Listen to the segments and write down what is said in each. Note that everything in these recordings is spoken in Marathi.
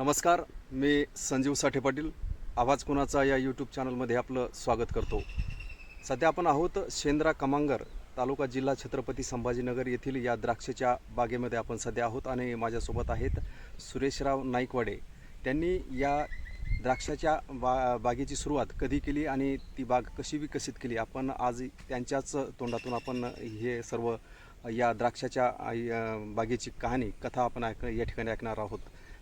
नमस्कार मी संजीव साठे पाटील. आवाज कुणाचा या यूट्यूब चॅनलमध्ये आपलं स्वागत करतो. सध्या आपण आहोत शेंद्रा कमांगर तालुका जिल्हा छत्रपती संभाजीनगर येथील या द्राक्षाच्या बागेमध्ये आपण सध्या आहोत आणि माझ्यासोबत आहेत सुरेशराव नाईकवाडे. त्यांनी या द्राक्षाच्या बा बागेची सुरुवात कधी केली आणि ती बाग कशी विकसित केली? आपण आज त्यांच्याच तोंडातून आपण हे सर्व या द्राक्षाच्या बागेची कहाणी कथा आपण ऐक या ठिकाणी ऐकणार आहोत.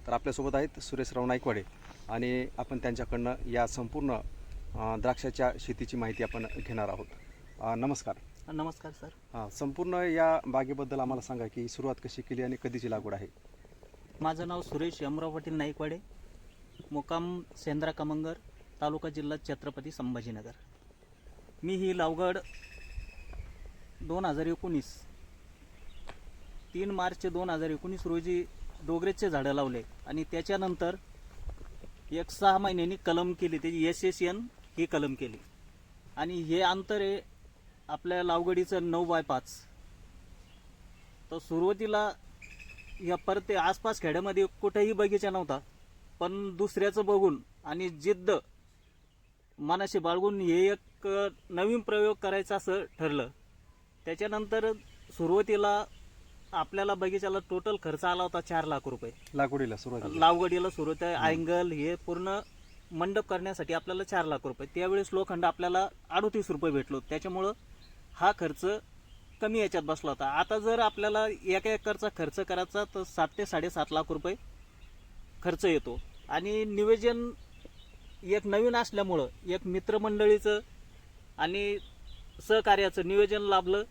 तर आपल्यासोबत आहेत सुरेशराव नाईकवाडे आणि आपण त्यांच्याकडनं या संपूर्ण द्राक्षाच्या शेतीची माहिती आपण घेणार आहोत. नमस्कार. नमस्कार सर. हां संपूर्ण या बागेबद्दल आम्हाला सांगा की सुरुवात कशी केली आणि कधीची लागवड आहे? माझं नाव सुरेश यमराव पाटील नाईकवाडे मुक्काम सेंद्रा कमंगर तालुका जिल्हा छत्रपती संभाजीनगर. मी ही लावगड दोन हजार एकोणीस तीन मार्च दोन हजार एकोणीस रोजी डोगरेचे झाडं लावले. आणि त्याच्यानंतर एक सहा महिन्यांनी कलम केली. त्याची एस एस एन ही कलम केली. आणि हे अंतर आहे आपल्या लावगडीचं नऊ बाय पाच. तर सुरुवातीला या परत ते आसपास खेड्यामध्ये कुठेही बगीचा नव्हता. पण दुसऱ्याचं बघून आणि जिद्द मनाशी बाळगून हे एक नवीन प्रयोग करायचा असं ठरलं. त्याच्यानंतर सुरुवातीला आपल्याला बगीचाला टोटल खर्च आला होता चार लाख रुपये. लागवडीला सुरुवात लावगडीला सुरुवात अँगल हे पूर्ण मंडप करण्यासाठी आपल्याला चार लाख रुपये. त्यावेळेस लोखंड आपल्याला अडोतीस रुपये भेटलो. त्याच्यामुळं हा खर्च कमी याच्यात बसला होता. आता जर आपल्याला एका एकरचा खर्च करायचा तर सात ते साडेसात लाख रुपये खर्च येतो. आणि नियोजन एक नवीन असल्यामुळं एक मित्रमंडळीचं आणि सहकार्याचं नियोजन लाभलं.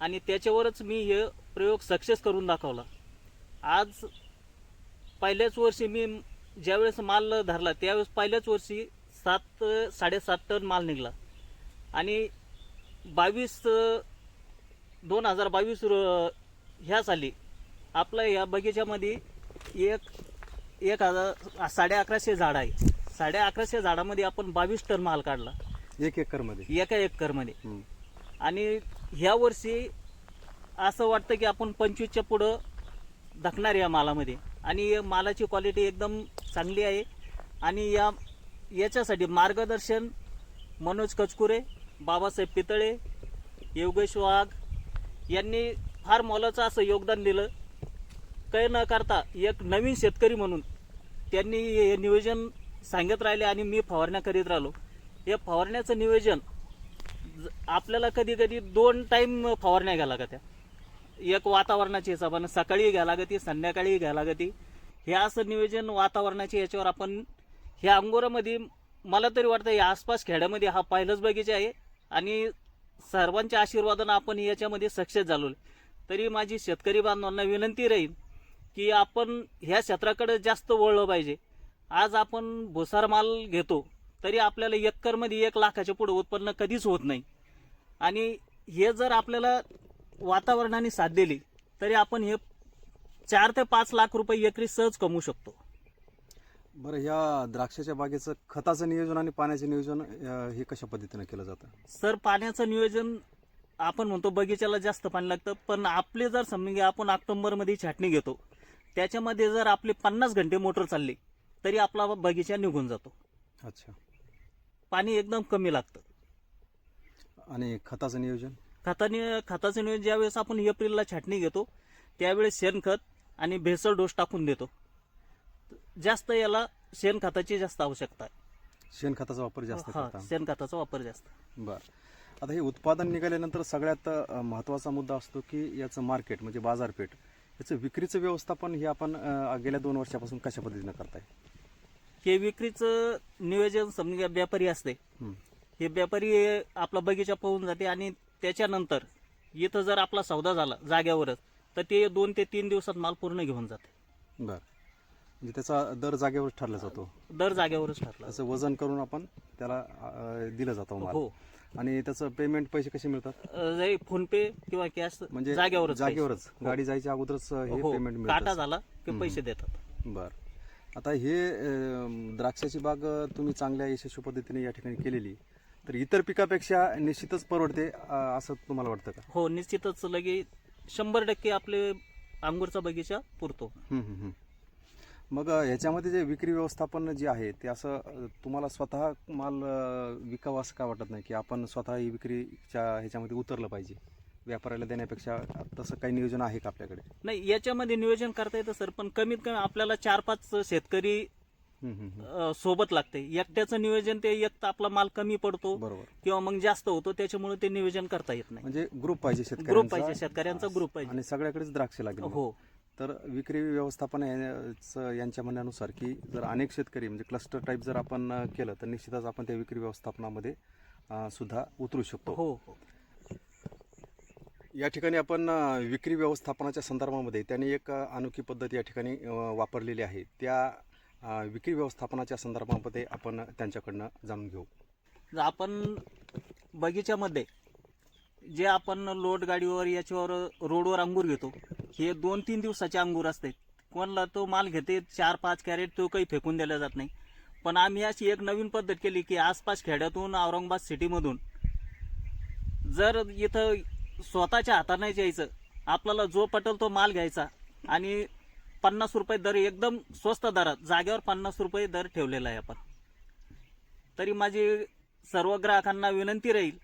आणि त्याच्यावरच मी हे प्रयोग सक्सेस करून दाखवला. आज पहिल्याच वर्षी मी ज्यावेळेस माल धरला त्यावेळेस पहिल्याच वर्षी सात साडेसात टन माल निघाला. आणि बावीस दोन हजार बावीस ह्या साली आपल्या या बगीच्यामध्ये एक एक हजार साडे अकराशे झाड आहे. साडे अकराशे झाडामध्ये आपण बावीस टन माल काढला. एक एकरमध्ये. एका एकरमध्ये. आणि ह्या वर्षी असं वाटतं की आपण पंचवीसच्या पुढं धकणार या मालामध्ये. आणि या मालाची क्वालिटी एकदम चांगली आहे. आणि या याच्यासाठी मार्गदर्शन मनोज कचकुरे बाबासाहेब पितळे योगेश वाघ यांनी फार मोलाचं असं योगदान दिलं. काही न करता एक नवीन शेतकरी म्हणून त्यांनी हे नियोजन सांगत राहिले आणि मी फवारण्या करीत राहिलो. हे फवारण्याचं नियोजन ज- आपल्याला कधी कधी दोन टाईम फवारण्या घ्या लागत्या. एक वातावरणाच्या हिशोबानं सकाळी घ्या लागती संध्याकाळी घ्या लागती. हे असं नियोजन वातावरणाचे याच्यावर आपण ह्या अंगोरामध्ये मला तरी वाटतं या आसपास खेड्यामध्ये हा पहिलंच बगीचा आहे. आणि सर्वांच्या आशीर्वादानं आपण याच्यामध्ये सक्सेस झालो. तरी माझी शेतकरी बांधवांना विनंती राहील की आपण ह्या क्षेत्राकडे जास्त वळलं पाहिजे. आज आपण भुसार माल घेतो तरी आपल्याला एकरमध्ये एक लाखाच्या पुढं उत्पन्न कधीच होत नाही. आणि हे जर आपल्याला वातावरणाने साथ दिली तरी आपण हे चार ते पाच लाख रुपये एकरी सहज कमवू शकतो. बरं या द्राक्षाच्या बागेचं खताचं नियोजन आणि पाण्याचं नियोजन अ, हे कशा पद्धतीनं केलं जातं? सर पाण्याचं नियोजन आपण म्हणतो बगीच्याला जास्त पाणी लागतं पण आपले जर समजून घ्या आपण ऑक्टोबरमध्ये छाटणी घेतो त्याच्यामध्ये जर आपले पन्नास घंटे मोटर चालली तरी आपला बगीचा निघून जातो. अच्छा. पाणी एकदम कमी लागतं. आणि खताचं नियोजन? खताने खताचं नियोजन ज्यावेळेस आपण एप्रिलला छाटणी घेतो त्यावेळेस शेणखत आणि भेसळ डोस टाकून देतो. जास्त याला शेणखताची जास्त आवश्यकता आहे. शेणखताचा वापर जास्त हा करता. शेणखताचा वापर जास्त. बर. आता हे उत्पादन निघाल्यानंतर सगळ्यात अ, महत्त्वाचा मुद्दा असतो की याचं मार्केट म्हणजे बाजारपेठ. याचं विक्रीचं व्यवस्थापन हे आपण अ, गेल्या दोन वर्षापासून कशा पद्धतीनं करताय? हे विक्रीचं नियोजन समजा व्यापारी असते. हं. हे व्यापारी आपला बगीचा पाहून जाते आणि त्याच्यानंतर इथं जर आपला सौदा झाला जाग्यावरच तर ते दोन ते तीन दिवसात माल पूर्ण घेऊन जाते. बर. म्हणजे त्याचा दर जागेवर ठरला जातो. दर जाग्यावरच ठरला त्याचं वजन करून आपण त्याला अ, दिलं जातं माल. हो. आणि त्याचं पेमेंट पैसे कसे मिळतात? फोन पे किंवा कॅश म्हणजे जाग्यावरच जागेवरच. गाडी जायच्या अगोदरच हे हो. पेमेंट काटा मिळतं झाला की पैसे देतात. बर. आता हे अं, द्राक्षाची बाग अं, तुम्ही चांगल्या यशस्वी पद्धतीने या ठिकाणी केलेली. तर इतर पिकापेक्षा निश्चितच परवडते अं, असं तुम्हाला वाटतं का हो निश्चितच लगे शंभर टक्के आपले अंगूरचा बगीचा पुरतो. मग अ, ह्याच्यामध्ये जे विक्री व्यवस्थापन जे आहे ते असं अ, तुम्हाला स्वतः माल अ, विकावं असं का वाटत नाही की आपण स्वतः ही विक्रीच्या ह्याच्यामध्ये उतरलं पाहिजे व्यापाऱ्याला देण्यापेक्षा तसं काही नियोजन आहे का आपल्याकडे नाही याच्यामध्ये नियोजन करता येतं सर पण कमीत कमी आपल्याला चार पाच शेतकरी. अ, सोबत लागते. एकट्याचं नियोजन ते एक तर आपला माल कमी पडतो बरोबर. किंवा मग जास्त होतो त्याच्यामुळे ते नियोजन करता येत नाही. म्हणजे ग्रुप पाहिजे शेतकऱ्यांचा. ग्रुप पाहिजे शेतकऱ्यांचा ग्रुप पाहिजे. आणि सगळ्याकडेच द्राक्ष लागेल हो. तर विक्री व्यवस्थापन याचं- यांच्या म्हणण्यानुसार की जर अनेक शेतकरी म्हणजे क्लस्टर टाईप जर आपण अ, केलं तर निश्चितच आपण त्या विक्री व्यवस्थापनामध्ये अ, सुद्धा उतरू शकतो. हो हो. या ठिकाणी आपण अ, विक्री व्यवस्थापनाच्या संदर्भामध्ये त्यांनी एक अ, अनोखी पद्धत या ठिकाणी अ, वापरलेली आहे. त्या विक्री व्यवस्थापनाच्या संदर्भामध्ये आपण त्यांच्याकडनं जाणून घेऊ. जर आपण बगीच्यामध्ये जे आपण लोट गाडीवर याच्यावर रोडवर अंगूर घेतो हे दोन तीन दिवसाचे अंगूर असते. कोणाला तो माल घेते चार पाच कॅरेट तो काही फेकून दिला जात नाही. पण आम्ही अशी एक नवीन पद्धत केली की आसपास खेड्यातून औरंगाबाद सिटीमधून जर इथं स्वतःच्या हाताने यायचं आपल्याला जो पटेल तो माल घ्यायचा आणि पन्नास रुपये दर एकदम स्वस्त दरात जागेवर पन्नास रुपये दर ठेवलेला आहे आपण. तरी माझी सर्व ग्राहकांना विनंती राहील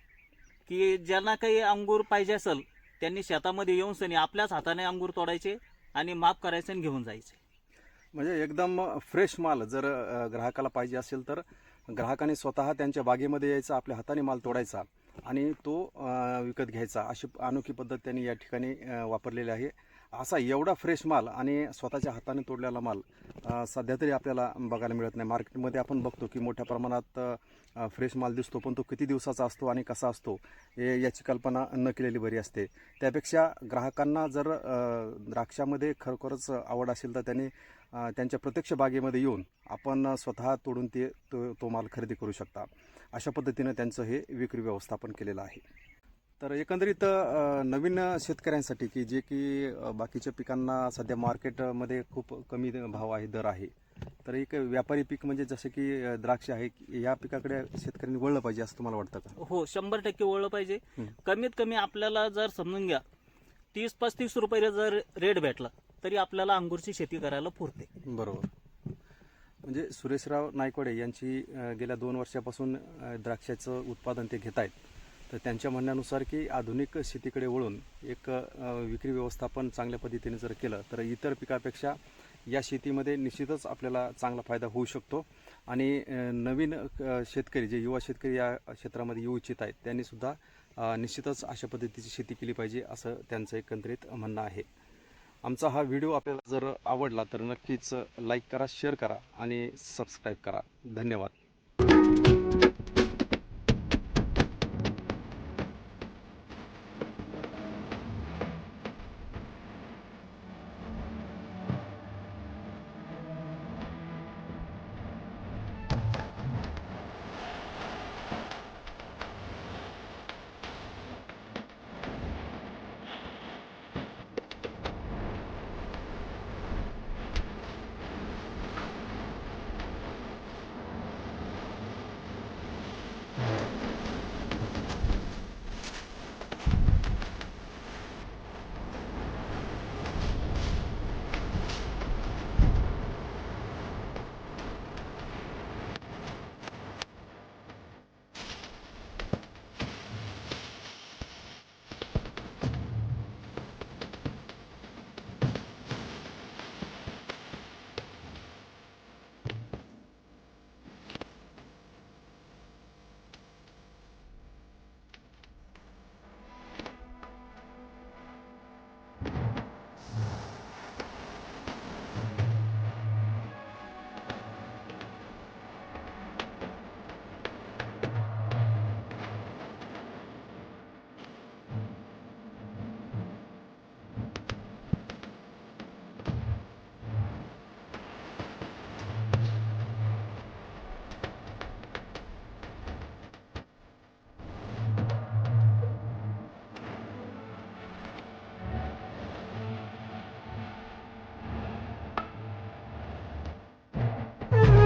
की ज्यांना काही अंगूर पाहिजे असेल त्यांनी शेतामध्ये येऊन सनी आपल्याच हाताने अंगूर तोडायचे आणि माफ करायचे आणि घेऊन जायचे. म्हणजे एकदम फ्रेश माल जर ग्राहकाला पाहिजे असेल तर ग्राहकाने स्वतः त्यांच्या बागेमध्ये यायचा आपल्या हाताने माल तोडायचा आणि तो विकत घ्यायचा अशी अनोखी पद्धत त्यांनी या ठिकाणी वापरलेली आहे. असा एवढा फ्रेश माल आणि स्वतःच्या हाताने तोडलेला माल सध्या तरी आपल्याला बघायला मिळत नाही. मार्केटमध्ये आपण बघतो की मोठ्या प्रमाणात फ्रेश माल दिसतो पण तो किती दिवसाचा असतो आणि कसा असतो हे याची कल्पना न केलेली बरी असते. त्यापेक्षा ग्राहकांना जर द्राक्षामध्ये खरोखरच आवड असेल तर त्यांनी त्यांच्या प्रत्यक्ष बागेमध्ये येऊन आपण स्वतः तोडून ते तो तो माल खरेदी करू शकता. अशा पद्धतीनं त्यांचं हे विक्री व्यवस्थापन केलेलं आहे. तर एकंदरीत नवीन शेतकऱ्यांसाठी की जे की बाकीच्या पिकांना सध्या मार्केटमध्ये खूप कमी भाव आहे दर आहे. तर एक व्यापारी पीक म्हणजे जसं की द्राक्ष आहे या पिकाकडे शेतकऱ्यांनी वळलं पाहिजे असं तुम्हाला वाटतं का? हो शंभर टक्के ओळख पाहिजे. कमीत कमी आपल्याला जर समजून घ्या तीस पस्तीस रुपये जर रेट भेटला तरी आपल्याला अंगूरची शेती करायला पुरते. बरोबर. म्हणजे सुरेशराव नायकवाडे यांची गेल्या दोन वर्षापासून द्राक्षाचं उत्पादन ते घेत आहेत तर त्यांच्या म्हणण्यानुसार की आधुनिक शेतीकडे वळून एक विक्री व्यवस्थापन चांगल्या पद्धतीने जर केलं तर इतर पिकापेक्षा या शेतीमध्ये निश्चितच आपल्याला चांगला फायदा होऊ शकतो. आणि नवीन शेतकरी जे युवा शेतकरी या क्षेत्रामध्ये येऊ इच्छित आहेत त्यांनीसुद्धा निश्चितच अशा पद्धतीची शेती केली पाहिजे असं त्यांचं एकंदरीत म्हणणं आहे. आमचा हा व्हिडिओ आपल्याला जर आवडला तर नक्कीच लाईक करा शेअर करा आणि सबस्क्राईब करा. धन्यवाद.